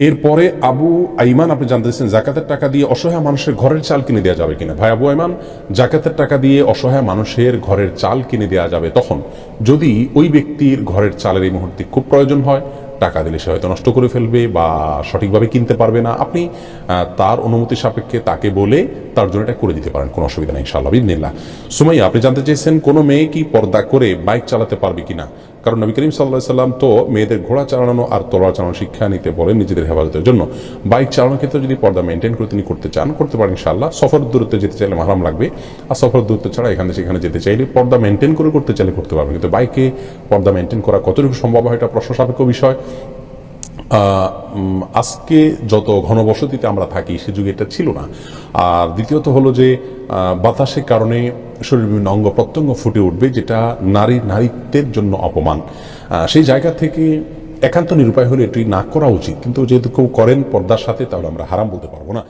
এরপরে আবু আইমান, আপনি জানতেছেন জাকাতের টাকা দিয়ে অসহায় মানুষের ঘরের চাল কিনে দেওয়া যাবে কিনা? ভাই আবু আইমান, জাকাতের টাকা দিয়ে অসহায় মানুষের ঘরের চাল কিনে দেওয়া যাবে তখন। যদি ওই ব্যক্তির ঘরের চালের এই মুহূর্তে খুব প্রয়োজন হয়, টাকা দিলে সে হয়তো নষ্ট করে ফেলবে বা সঠিকভাবে কিনতে পারবে না। আপনি তার অনুমতি সাপেক্ষে তাকে বলে তার জন্য এটা করে দিতে পারেন, কোনো অসুবিধা নেই, ইনশাআল্লাহ বিদিনিল্লাহ সুমাইয়া, আপনি জানতে চেয়েছেন, কোনো মেয়ে কি পর্দা করে বাইক চালাতে পারবে কিনা? কারণ নবী করিম সাল্লাহ সাল্লাম তো মেয়েদের ঘোড়া চালানো আর তোলা চালানো শিক্ষা নিতে বলেন নিজেদের হেফাজতের জন্য। বাইক চালানোর ক্ষেত্রে যদি পর্দা মেনটেন করে তিনি করতে চান, করতে পারেন ইনশাল্লাহ সফর দূরত্বে যেতে চাইলে মাহারাম লাগবে। আর সফর দূরত্ব ছাড়া এখানে সেখানে যেতে চাইলে পর্দা মেনটেন করে, করতে চাইলে করতে পারবেন। কিন্তু বাইকে পর্দা মেনটেন করা কতটুকু সম্ভব হয় এটা প্রশ্ন সাপেক্ষ বিষয়। আজকে যত ঘনবসতিতে আমরা থাকি, সে যুগে এটা ছিল না। আর দ্বিতীয়ত হলো যে বাতাসের কারণে শরীর বিভিন্ন অঙ্গ প্রত্যঙ্গ ফুটে উঠবে, যেটা নারী, নারীত্বের জন্য অপমান। সেই জায়গা থেকে একান্ত নিরুপায় হলে এটি না করা উচিত। কিন্তু যেহেতু কেউ করেন পর্দার সাথে, তাহলে আমরা হারাম বলতে পারব না।